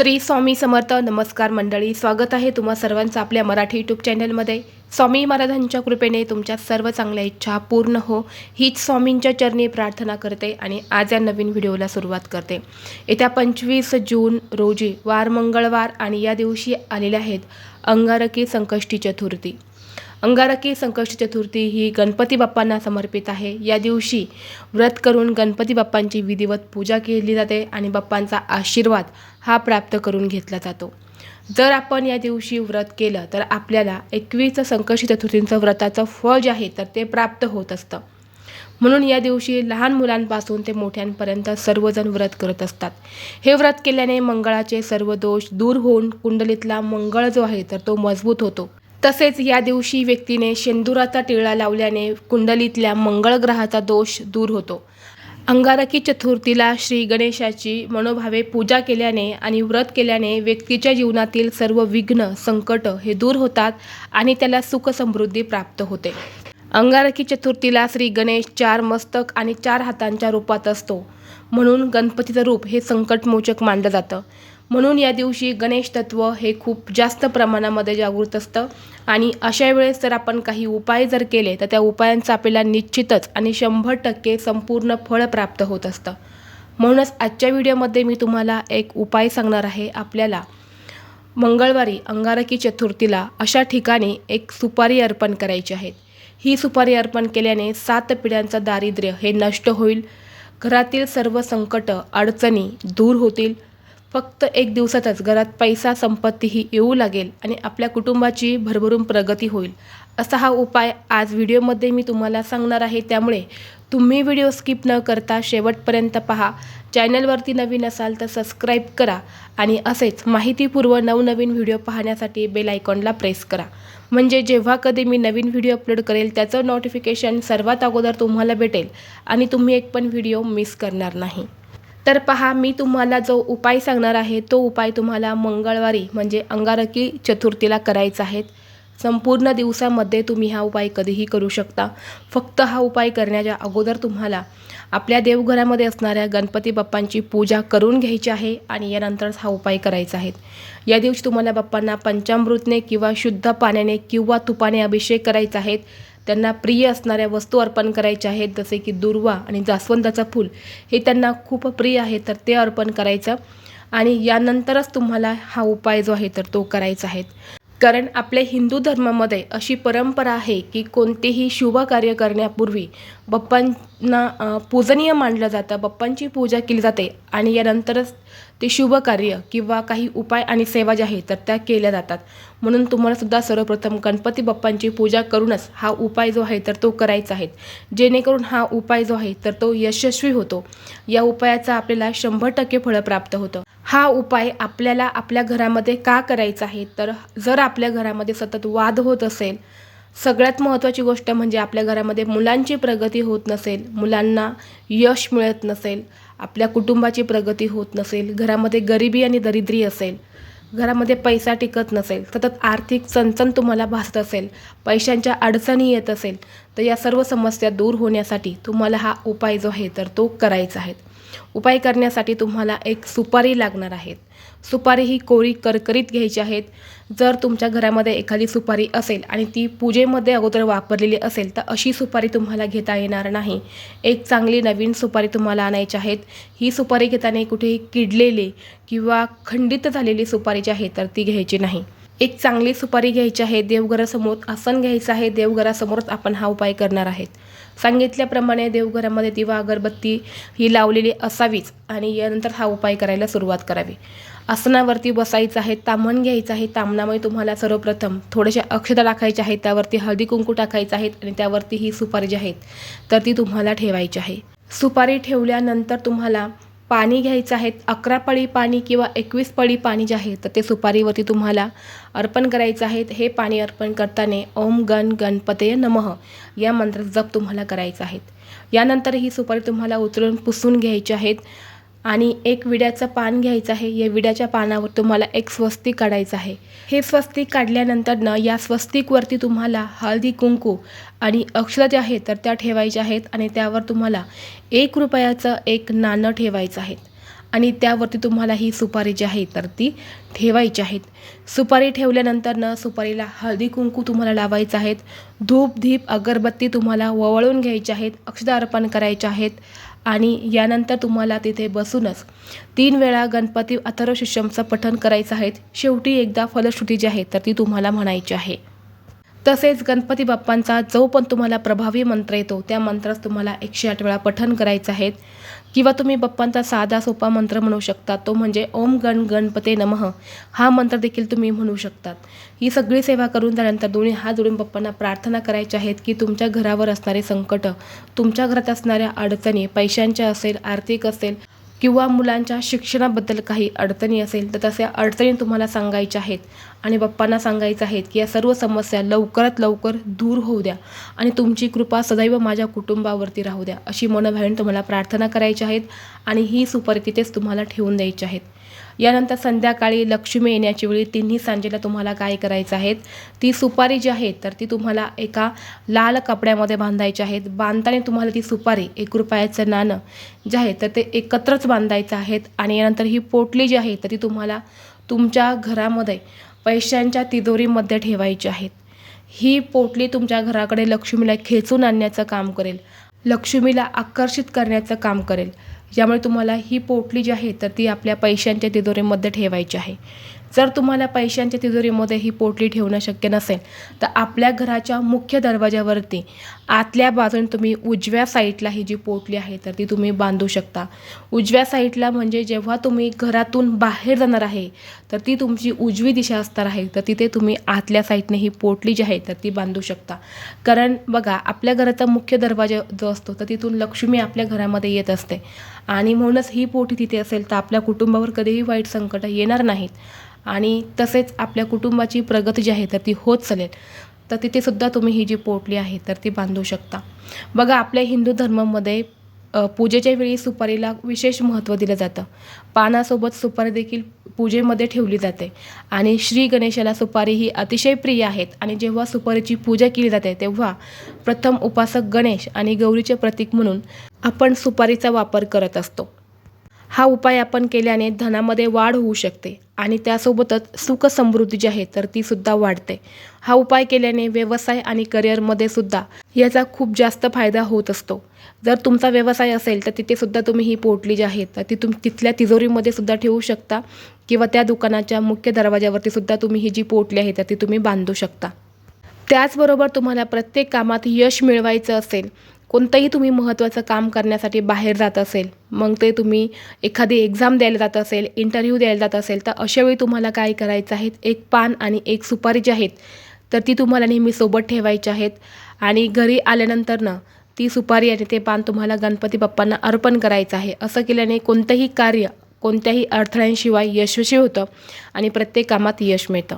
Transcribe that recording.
श्री स्वामी समर्थ नमस्कार मंडळी स्वागत आहे तुम्हा सर्वांचं आपल्या मराठी यूट्यूब चॅनलमध्ये. स्वामी महाराजांच्या कृपेने तुमच्या सर्व चांगल्या इच्छा पूर्ण हो हीच स्वामींच्या चरणी प्रार्थना करते आणि आज या नवीन व्हिडिओला सुरुवात करते. येत्या पंचवीस जून रोजी वार मंगळवार आणि या दिवशी आलेल्या आहेत अंगारकी संकष्टी चतुर्थी. अंगारकी संकष्टी चतुर्थी ही गणपती बाप्पांना समर्पित आहे. या दिवशी व्रत करून गणपती बाप्पांची विधिवत पूजा केली जाते आणि बाप्पांचा आशीर्वाद हा प्राप्त करून घेतला जातो. जर आपण या दिवशी व्रत केलं तर आपल्याला एकवीस संकष्टी चतुर्थींचं व्रताचं फळ जे आहे तर ते प्राप्त होत असतं. म्हणून या दिवशी लहान मुलांपासून ते मोठ्यांपर्यंत सर्वजण व्रत करत असतात. हे व्रत केल्याने मंगळाचे सर्व दोष दूर होऊन कुंडलीतला मंगळ जो आहे तर तो मजबूत होतो. तसेच या दिवशी व्यक्तीने शेंदुराचा टिळा लावल्याने कुंडलीतल्या मंगळ ग्रहाचा दोष दूर होतो. अंगारकी चतुर्थीला श्री गणेशाची मनोभावे पूजा केल्याने आणि व्रत केल्याने व्यक्तीच्या जीवनातील सर्व विघ्न संकट हे दूर होतात आणि त्याला सुख समृद्धी प्राप्त होते. अंगारकी चतुर्थीला श्री गणेश चार मस्तक आणि चार हातांच्या रूपात असतो. म्हणून गणपतीचं रूप हे संकटमोचक मानलं जातं. म्हणून या दिवशी गणेश तत्व हे खूप जास्त प्रमाणामध्ये जागृत असतं. आणि अशा वेळेस जर आपण काही उपाय जर केले तर त्या उपायांचा आपल्याला निश्चितच आणि शंभर टक्के संपूर्ण फळ प्राप्त होत असतं. म्हणूनच आजच्या व्हिडिओमध्ये मी तुम्हाला एक उपाय सांगणार आहे आपल्याला. मंगळवारी अंगारकी चतुर्थीला अशा ठिकाणी एक सुपारी अर्पण करायची आहेत ही सुपारी अर्पण केल्याने सात पिढ्यांचं दारिद्र्य हे नष्ट होईल. घरातील सर्व संकट अडचणी दूर होतील. फक्त एक दिवसातच घरात पैसा संपत्तीही येऊ लागेल आणि आपल्या कुटुंबाची भरभरून प्रगती होईल. असा हा उपाय आज व्हिडिओमध्ये मी तुम्हाला सांगणार आहे. त्यामुळे तुम्ही व्हिडिओ स्किप न करता शेवटपर्यंत पहा. चॅनलवरती नवीन असाल तर सबस्क्राईब करा आणि असेच माहितीपूर्व नवनवीन व्हिडिओ पाहण्यासाठी बेल आयकॉनला प्रेस करा. म्हणजे जेव्हा कधी मी नवीन व्हिडिओ अपलोड करेल त्याचं नोटिफिकेशन सर्वात अगोदर तुम्हाला भेटेल आणि तुम्ही एक पण व्हिडिओ मिस करणार नाही. तर पहा मी तुम्हाला जो उपाय सांगणार आहे तो उपाय तुम्हाला मंगळवारी म्हणजे अंगारकी चतुर्थीला करायचा आहे. संपूर्ण दिवसामध्ये तुम्ही हा उपाय कधीही करू शकता. फक्त हा उपाय करण्याच्या अगोदर तुम्हाला आपल्या देवघरामध्ये असणाऱ्या गणपती बाप्पांची पूजा करून घ्यायची आहे आणि यानंतरच हा उपाय करायचा आहे. या दिवशी तुम्हाला बाप्पांना पंचामृतने किंवा शुद्ध पाण्याने किंवा तुपाने अभिषेक करायचा आहे. त्यांना प्रिय असणाऱ्या वस्तू अर्पण करायच्या आहेत जसे की दुर्वा आणि जास्वंदाचं फूल. हे त्यांना खूप प्रिय आहे तर ते अर्पण करायचं. आणि यानंतरच तुम्हाला हा उपाय जो आहे तर तो करायचा आहे. कारण आपल्या हिंदू धर्मामध्ये अशी परंपरा आहे की कोणतेही शुभ कार्य करण्यापूर्वी बाप्पांना पूजनीय मानलं जातं बाप्पांची पूजा केली जाते आणि यानंतरच ते शुभ कार्य किंवा काही उपाय आणि सेवा ज्या आहेत तर त्या केल्या जातात. म्हणून तुम्हालासुद्धा सर्वप्रथम गणपती बाप्पांची पूजा करूनच हा उपाय जो आहे तर तो करायचा आहे. जेणेकरून हा उपाय जो आहे तर तो यशस्वी होतो. या उपायाचा आपल्याला शंभर टक्के फळं प्राप्त होतं. हा उपाय आपल्याला आपल्या घरामध्ये का करायचा आहे? तर जर आपल्या घरामध्ये सतत वाद होत असेल सगळ्यात महत्त्वाची गोष्ट म्हणजे आपल्या घरामध्ये मुलांची प्रगती होत नसेल मुलांना यश मिळत नसेल आपल्या कुटुंबाची प्रगती होत नसेल घरामध्ये गरिबी आणि दरिद्री असेल घरामध्ये पैसा टिकत नसेल सतत आर्थिक चणचण तुम्हाला भासत असेल पैशांच्या अडचणी येत असेल तर या सर्व समस्या दूर होण्यासाठी तुम्हाला हा उपाय जो आहे तर तो करायचा आहे. उपाय करण्यासाठी तुम्हाला एक सुपारी लागणार आहेत सुपारी ही कोरी करकरीत घ्यायची आहेत जर तुमच्या घरामध्ये एखादी सुपारी असेल आणि ती पूजेमध्ये अगोदर वापरलेली असेल तर अशी सुपारी तुम्हाला घेता येणार नाही. एक चांगली नवीन सुपारी तुम्हाला आणायची आहेत ही सुपारी घेताना कुठेही किडलेली किंवा खंडित झालेली सुपारी जी आहे तर ती घ्यायची नाही. एक चांगली सुपारी घ्यायची आहे देवघरासमोर आसन घ्यायचं आहे देवघरासमोरच आपण हा उपाय करणार आहेत. सांगितल्याप्रमाणे देवघरामध्ये दिवा अगरबत्ती ही लावलेली असावीच आणि यानंतर हा उपाय करायला सुरुवात करावी. आसनावरती बसायचं आहे तामण घ्यायचं आहे तामणामुळे तुम्हाला सर्वप्रथम थोडेसे अक्षता टाकायचे आहेत त्यावरती हळदी कुंकू टाकायचं आहेत आणि त्यावरती ही सुपारी जी आहेत तर ती तुम्हाला ठेवायची आहे. सुपारी ठेवल्यानंतर तुम्हाला पाणी घ्यायचं आहे अकरा पळी पाणी किंवा एकवीस पळी पाणी जे आहे तर ते सुपारीवरती तुम्हाला अर्पण करायचं आहे. हे पाणी अर्पण करताना ओम गण गणपतय नमः या मंत्राचा जप तुम्हाला करायचा आहे. यानंतर ही सुपारी तुम्हाला उचलून पुसून घ्यायची आहेत. आणि एक विड्याचं पान घ्यायचं आहे. या विड्याच्या पानावर तुम्हाला एक स्वस्तिक काढायचं आहे. हे स्वस्तिक काढल्यानंतरनं या स्वस्तिकवरती तुम्हाला हळदी कुंकू आणि अक्षर जे आहेत तर त्या ठेवायच्या आहेत आणि त्यावर तुम्हाला एक रुपयाचं एक नाणं ठेवायचं आहे. आणि त्यावरती तुम्हाला ही सुपारी जी आहे तर ती ठेवायची आहेत सुपारी ठेवल्यानंतरनं सुपारीला हळदी कुंकू तुम्हाला लावायचं आहेत. धूप धीप अगरबत्ती तुम्हाला ववळून घ्यायची आहेत. अक्षदा अर्पण करायचे आहेत. आणि यानंतर तुम्हाला तिथे बसूनच तीन वेळा गणपती अथर्व शिष्यमचं पठण करायचं आहे. शेवटी एकदा फलश्रुती जी आहे तर ती तुम्हाला म्हणायची आहे. तसेच गणपती बाप्पांचा जो पण तुम्हाला प्रभावी मंत्र येतो त्या मंत्रास तुम्हाला एकशे आठ वेळा पठण करायचं आहे. किंवा तुम्ही बप्पांचा साधा सोपा मंत्र म्हणू शकता तो म्हणजे ओम गण गणपते नमः. हा मंत्र देखील तुम्ही म्हणू शकतात. ही सगळी सेवा करून झाल्यानंतर दोन्ही हात जोडून बप्पांना प्रार्थना करायच्या आहेत की तुमच्या घरावर असणारे संकट तुमच्या घरात असणाऱ्या अडचणी पैशांच्या असेल आर्थिक असेल किंवा मुलांच्या शिक्षणाबद्दल काही अडचणी असेल तर तशा अडचणी तुम्हाला सांगायच्या आहेत. आणि बाप्पांना सांगायचं आहेत की या सर्व समस्या लवकरात लवकर दूर होऊ द्या आणि तुमची कृपा सदैव माझ्या कुटुंबावरती राहू द्या. अशी मनोभावने तुम्हाला प्रार्थना करायची आहेत आणि ही सुपारी तिथेच तुम्हाला ठेवून द्यायची आहेत. यानंतर संध्याकाळी लक्ष्मी येण्याच्या वेळी तिन्ही सांजेला तुम्हाला काय करायचं आहेत ती सुपारी जी आहे तर ती तुम्हाला एका लाल कपड्यामध्ये बांधायची आहेत बांधताना तुम्हाला ती सुपारी एक रुपयाचं नाणं जे आहे तर ते एकत्रच बांधायचं आहेत आणि यानंतर ही पोटली जी आहे तर ती तुम्हाला तुमच्या घरामध्ये पैशांच्या तिजोरीमध्ये ठेवायची आहेत. ही पोटली तुमच्या घराकडे लक्ष्मीला खेचून आणण्याचं काम करेल. लक्ष्मीला आकर्षित करण्याचं काम करेल. ज्यामुळे तुम्हाला ही पोटली जी आहे तर ती आपल्या पैशांच्या तिजोरीमध्ये ठेवायची आहे. जर तुम्हाला पैशांच्या तिजोरीमध्ये ही पोटली ठेवणं शक्य नसेल तर आपल्या घराच्या मुख्य दरवाजावरती आतल्या बाजून तुम्ही उजव्या साईडला ही जी पोटली आहे तर ती तुम्ही बांधू शकता. उजव्या साईडला म्हणजे जेव्हा तुम्ही घरातून बाहेर जाणार आहे तर ती तुमची उजवी दिशा असणार आहे तर तिथे तुम्ही आतल्या साईडने ही पोटली जी आहे तर ती बांधू शकता. कारण बघा आपल्या घराचा मुख्य दरवाजा जो असतो तर तिथून लक्ष्मी आपल्या घरामध्ये येत असते. आणि म्हणूनच ही पोटी तिथे असेल तर आपल्या कुटुंबावर कधीही वाईट संकट येणार नाहीत. आणि तसेच आपल्या कुटुंबाची प्रगती जी आहे तर ती होत चालेल. तर तिथेसुद्धा तुम्ही ही जी पोटली आहे तर ती बांधू शकता. बघा आपल्या हिंदू धर्मामध्ये पूजेच्या वेळी सुपारीला विशेष महत्त्व दिलं जातं. पानासोबत सुपारी देखील पूजेमध्ये ठेवली जाते. आणि श्री गणेशाला सुपारी ही अतिशय प्रिय आहेत. आणि जेव्हा सुपारीची पूजा केली जाते तेव्हा प्रथम उपासक गणेश आणि गौरीचे प्रतीक म्हणून आपण सुपारीचा वापर करत असतो. हा उपाय आपण केल्याने धनामध्ये वाढ होऊ शकते आणि त्यासोबतच सुख समृद्धी जी आहे तर ती सुद्धा वाढते. हा उपाय केल्याने व्यवसाय आणि करिअरमध्ये सुद्धा याचा खूप जास्त फायदा होत असतो. जर तुमचा व्यवसाय असेल तर तिथे सुद्धा तुम्ही ही पोटली जी आहे तर ती तुम तिथल्या तिजोरीमध्ये सुद्धा ठेवू शकता किंवा त्या दुकानाच्या मुख्य दरवाजावरती सुद्धा तुम्ही ही जी पोटली आहे तर ती तुम्ही बांधू शकता. त्याचबरोबर तुम्हाला प्रत्येक कामात यश मिळवायचं असेल कोणतंही तुम्ही महत्त्वाचं काम करण्यासाठी बाहेर जात असेल मग ते तुम्ही एखादी एक्झाम द्यायला जात असेल इंटरव्ह्यू द्यायला जात असेल तर अशावेळी तुम्हाला काय करायचं आहे? एक पान आणि एक सुपारी जी आहेत तर ती तुम्हाला नेहमी सोबत ठेवायची आहेत. आणि घरी आल्यानंतर ना ती सुपारी आणि ते पान तुम्हाला गणपती बाप्पांना अर्पण करायचं आहे. असं केल्याने कोणतंही कार्य कोणत्याही अडथळ्यांशिवाय यशस्वी होतं आणि प्रत्येक कामात यश मिळतं.